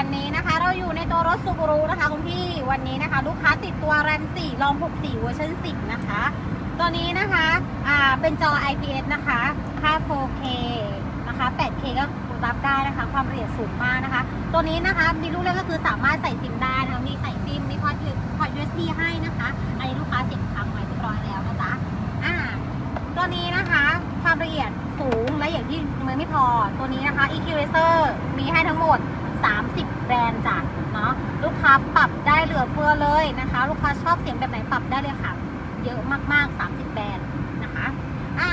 วันนี้นะคะ เราอยู่ในตัวรถซูบ a รุนะคะคุณพี่วันนี้นะคะ ลูกค้าติดตัวแรม4ลอง64เวอร์ชัน10 นะคะ ตัวนี้นะคะอ่าเป็นจอ IPS นะคะค่า 4K นะคะ 8K ก็รับได้นะคะ ความละเอียดสูงมากนะคะ ตัวนี้นะคะมีลูกเล่นก็คือสามารถใส่ซิมได้นะคะมีใส่ซิมมีพอร์ตพอร์ต USB ให้นะคะ อันนี้ลูกค้าเสียบค้างไว้เรียบร้อยแล้วนะจ๊ะอ่าตัวนี้นะคะความละเอียดสูงและอย่างที่มันไม่พอ ตัวนี้นะคะ EQ Racer มีให้ทั้งหมด 30 แบรนด์จ้ะเนาะลูกค้าปรับได้เหลือเฟือเลยนะคะ ลูกค้าชอบเสียงแบบไหนปรับได้เลยค่ะ เยอะมากๆ 30 แบรนด์นะคะอ่า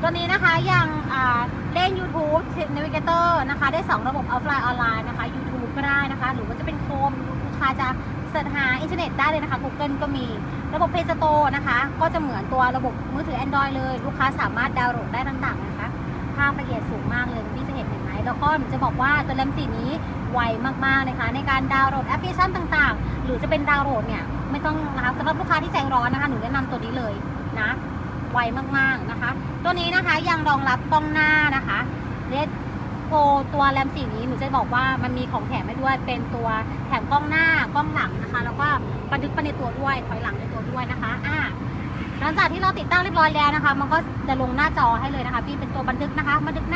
ตัวนี้นะคะยังอ่าเล่น YouTube Navigator นะคะ ได้ 2 ระบบออฟไลน์ออนไลน์นะคะ YouTube ก็ได้นะคะ หรือว่าจะเป็นโคมลูกค้าจะเสิร์ชหาอินเทอร์เน็ตได้เลยนะคะ Google ก็มีระบบ Play Store นะคะ ก็จะเหมือนตัวระบบมือถือ Android เลย ลูกค้าสามารถดาวน์โหลดได้ต่างๆนะคะ ภาพละเอียดสูงมากเลยพี่จะเห็นเห็นไหมแล้วก็จะบอกว่าตัวแรมสีนี้ ไวมากๆนะคะ ในการดาวน์โหลดแอปพลิเคชันต่างๆ หรือจะเป็นดาวน์โหลดเนี่ยไม่ต้องนะคะสำหรับลูกค้าที่ใจร้อนนะคะหนูแนะนำตัวนี้เลยนะไวมากๆนะคะ ตัวนี้นะคะยังรองรับกล้องหน้านะคะเลดโปรตัวแรมสีนี้หนูจะบอกว่ามันมีของแถมให้ด้วยเป็นตัวแถมกล้องหน้ากล้องหลังนะคะ แล้วก็บันทึกไปในตัวด้วยถอยหลังในตัวด้วยนะคะอ่าหลังจากที่เราติดตั้งเรียบร้อยแล้วนะคะ มันก็จะลงหน้าจอให้เลยนะคะพี่เป็นตัวบันทึกนะคะบันทึกหน้า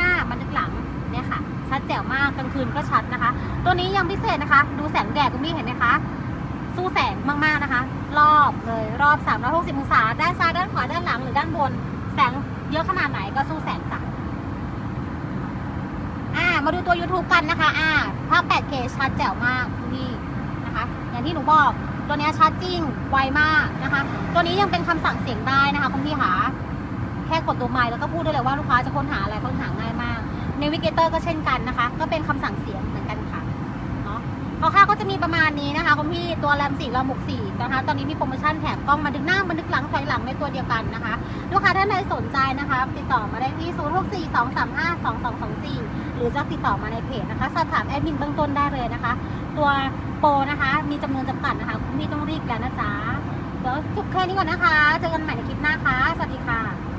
ลางคืนก็ชัดนะคะ ตัวนี้ยังพิเศษนะคะ ดูแสงแดดคุณพี่เห็นไหมคะ สู้แสงมากๆนะคะ รอบเลยรอบ 360 องศา ด้านซ้ายด้านขวาด้านหลังหรือด้านบน แสงเยอะขนาดไหนก็สู้แสงจ้ะอ่า มาดูตัว YouTube กันนะคะ อ่า ภาพ 8K ชัดแจ๋วมากนี่นะคะ อย่างที่หนูบอก ตัวนี้ชัดจริง ไวมากนะคะ ตัวนี้ยังเป็นคำสั่งเสียงได้นะคะคุณพี่คะแค่กดตัวไมค์แล้วก็พูดได้เลยว่าลูกค้าจะค้นหาอะไรค้นหาง่ายมาก Navigator ก็เช่นกันนะคะ ก็เป็นคำสั่งเสียงเหมือนกันค่ะเนาะคร่าก็จะมีประมาณนี้นะคะคุณพี่ตัวแรม4เราหมก4นะคะ ตอนนี้มีโปรโมชั่นแถมกล้องมาดึงหน้ามาดึกหลังถอยหลังในตัวเดียวกันนะคะ ลูกค้าท่านใดสนใจนะคะ ติดต่อมาได้ที่0 6 4 2 3 5 2 2 2 4หรือจะติดต่อมาในเพจนะคะ สอบถามแอดมินเบื้องต้นได้เลยนะคะ ตัวโปรนะคะ มีจำนวนจำกัดนะคะ คุณพี่ต้องรีบแล้วนะจ๊ะเดี๋ยวจบแค่นี้ก่อนนะคะ เจอกันใหม่ในคลิปหน้าค่ะ สวัสดีค่ะ